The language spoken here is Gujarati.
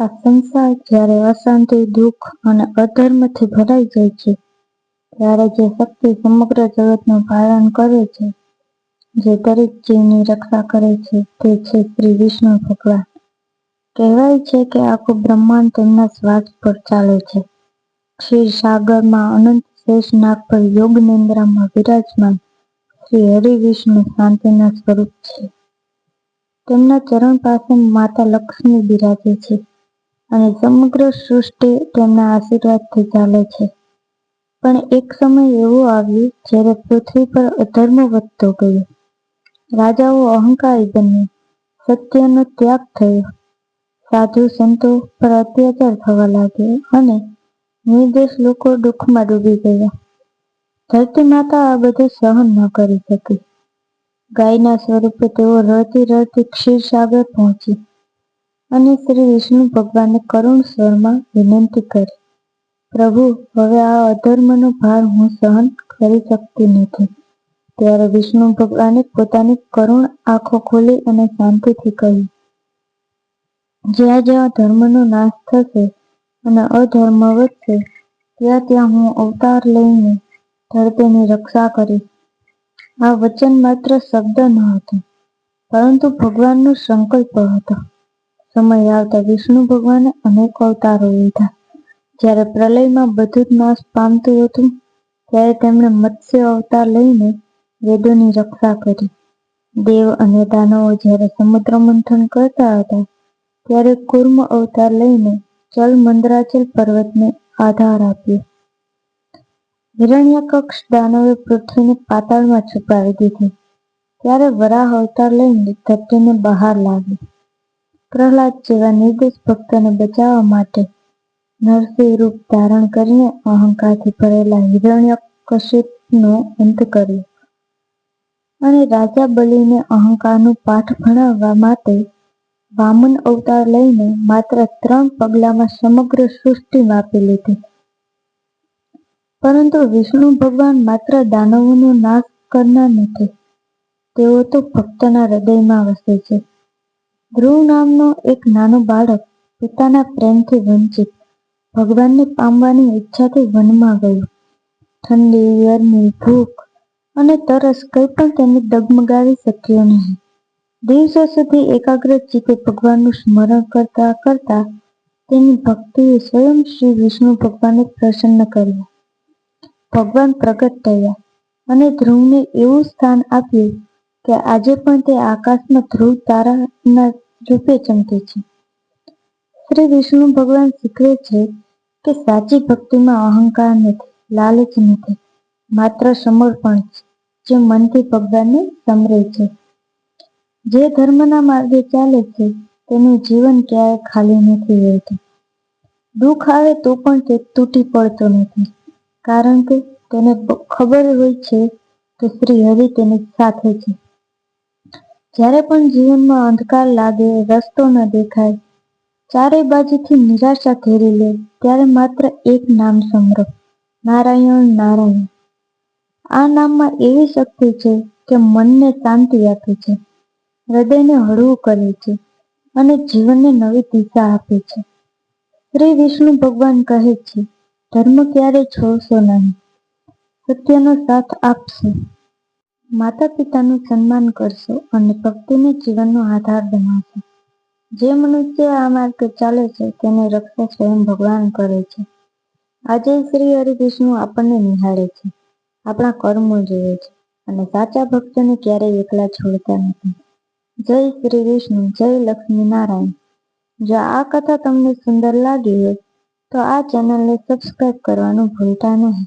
આ સંસાર જ્યારે અશાંતિ, દુઃખ અને અધર્મથી ભરાઈ જાય છે, ત્યારે જે શક્તિ સમગ્ર જગતનું ભારણ કરે છે, જે દરેક જીવની રક્ષા કરે છે, તે છે શ્રી વિષ્ણુ ભગવાન. કહેવાય છે કે આખું બ્રહ્માંડ તેમના શ્વાસ પર ચાલે છે. ક્ષીરસાગરમાં અનંત શેષ નાગ પર યોગ નિંદ્રામાં વિરાજમાન શ્રી હરિ વિષ્ણુ શાંતિના સ્વરૂપ છે. તેમના ચરણ પાસે માતા લક્ષ્મી બિરાજે છે. અને સમગ્ર સૃષ્ટિ તેમના આશીર્વાદથી ચાલે છે. પણ એક સમય એવો આવ્યો જ્યારે પૃથ્વી પર અધર્મ વધતો ગયો. રાજાઓ અહંકારી બન્યા. સત્યનો ત્યાગ થયો. સાધુ સંતો પર અત્યાચાર થવા લાગ્યો અને નિર્દોષ લોકો દુઃખમાં ડૂબી ગયા. ધરતી માતા આ બધું સહન ન કરી શકી. ગાયના સ્વરૂપે તેઓ રડતી રડતી ક્ષીરસાગર પહોંચી. અને શ્રી વિષ્ણુ ભગવાને કરુણ સ્વરમાં વિનંતી કરી, પ્રભુ, હવે આ અધર્મનો ભાર હું સહન કરી શકતી નથી. ત્યારે વિષ્ણુ ભગવાને પોતાની કરુણ આંખો ખોલી અને શાંતિથી કહ્યું, જ્યાં જ્યાં ધર્મનો નાશ થશે અને અધર્મ વધશે, ત્યાં ત્યાં હું અવતાર લઈને ધરતીની રક્ષા કરીશ. આ વચન માત્ર શબ્દ ન હતો, પરંતુ ભગવાનનો સંકલ્પ હતો. સમય આવતા વિષ્ણુ ભગવાને અનેક અવતારો લીધા. જ્યારે પ્રલયમાં બધું જ નાશ પામતું હતું, ત્યારે તેમણે મત્સ્ય અવતાર લઈને વેદોની રક્ષા કરી. દેવ અને દાનવો જ્યારે સમુદ્ર મંથન કરતા હતા, ત્યારે કુર્મ અવતાર લઈને ચલ મંદરાચલ પર્વતને આધાર આપ્યો. હિરણ્યકક્ષ દાનવે પૃથ્વીને પાતાળમાં છુપાવી દીધી. ત્યારે વરાહ અવતાર લઈને ધરતીને બહાર લાવી પ્રહલાદ જેવા નિર્દોષ ભક્તને બચાવવા માટે નરસિંહ રૂપ ધારણ કરીને અહંકારથી ભરેલા હિરણ્યકશિપનો અંત કર્યો અને રાજા બલિને અહંકારનું પાઠ ભણાવવા માટે વામન અવતાર લઈને માત્ર ત્રણ પગલામાં સમગ્ર સૃષ્ટિ માપી લીધી. પરંતુ વિષ્ણુ ભગવાન માત્ર દાનવોનો નાશ કરનાર નથી, તેઓ તો ભક્તના હૃદયમાં વસે છે. ધ્રુવ નામનો એક નાનો બાળક પિતાના પ્રેમથી વંચિત, ભગવાનને પામવાની ઈચ્છાથી વનમાં ગયો. ઠંડી, ગરમી, ભૂખ અને તરસ કંઈ પણ તેને ડગમગાવી શક્યો નહીં. દિવસો સુધી એકાગ્ર ચિત્તે ભગવાનનું સ્મરણ કરતા કરતા તેની ભક્તિએ સ્વયં શ્રી વિષ્ણુ ભગવાનને પ્રસન્ન કર્યા. ભગવાન પ્રગટ થયા અને ધ્રુવને એવું સ્થાન આપ્યું કે આજે પણ તે આકાશમાં ધ્રુવ તારાના રૂપે ચમકે છે. શ્રી વિષ્ણુ ભગવાન શીખવે છે કે સાચી ભક્તિમાં અહંકાર નથી, લાલચ નથી, માત્ર સમર્પણ છે, જે મનથી ભગવાનને સમરે છે. જે ધર્મના માર્ગે ચાલે છે, તેનું જીવન ક્યારેય ખાલી નથી રહેતું. દુઃખ આવે તો પણ તે તૂટી પડતો નથી, કારણ કે તેને ખબર હોય છે કે શ્રી હરિ તેની સાથે છે. જ્યારે પણ જીવનમાં અંધકાર લાગે, રસ્તો ન દેખાય ચારે બાજુથી નિરાશા ઘેરી લે, ત્યારે માત્ર એક નામ સમરો નારાયણ નારાયણ. આ નામમાં એવી શક્તિ છે કે મનને શાંતિ આપે છે, હૃદયને હળવું કરે છે અને જીવનને નવી દિશા આપે છે. શ્રી વિષ્ણુ ભગવાન કહે છે, ધર્મ ક્યારે છોડશો નહીં, સત્યનો સાથ આપશો. માતા પિતાનું સન્માન કરશો અને ભક્તિને જીવનનો આધાર બનાવશો. જે મનુષ્ય આ માર્ગે ચાલે છે, તેને રક્ષા સ્વયં ભગવાન કરે છે. આજે શ્રી હરિકૃષ્ણ આપણને નિહાળે છે, આપણા કર્મો જોવે છે અને સાચા ભક્તોને ક્યારેય એકલા છોડતા નથી. જય શ્રી વિષ્ણુ, જય લક્ષ્મી નારાયણ જો આ કથા તમને સુંદર લાગી હોય, તો આ ચેનલને સબસ્ક્રાઇબ કરવાનું ભૂલતા નહીં.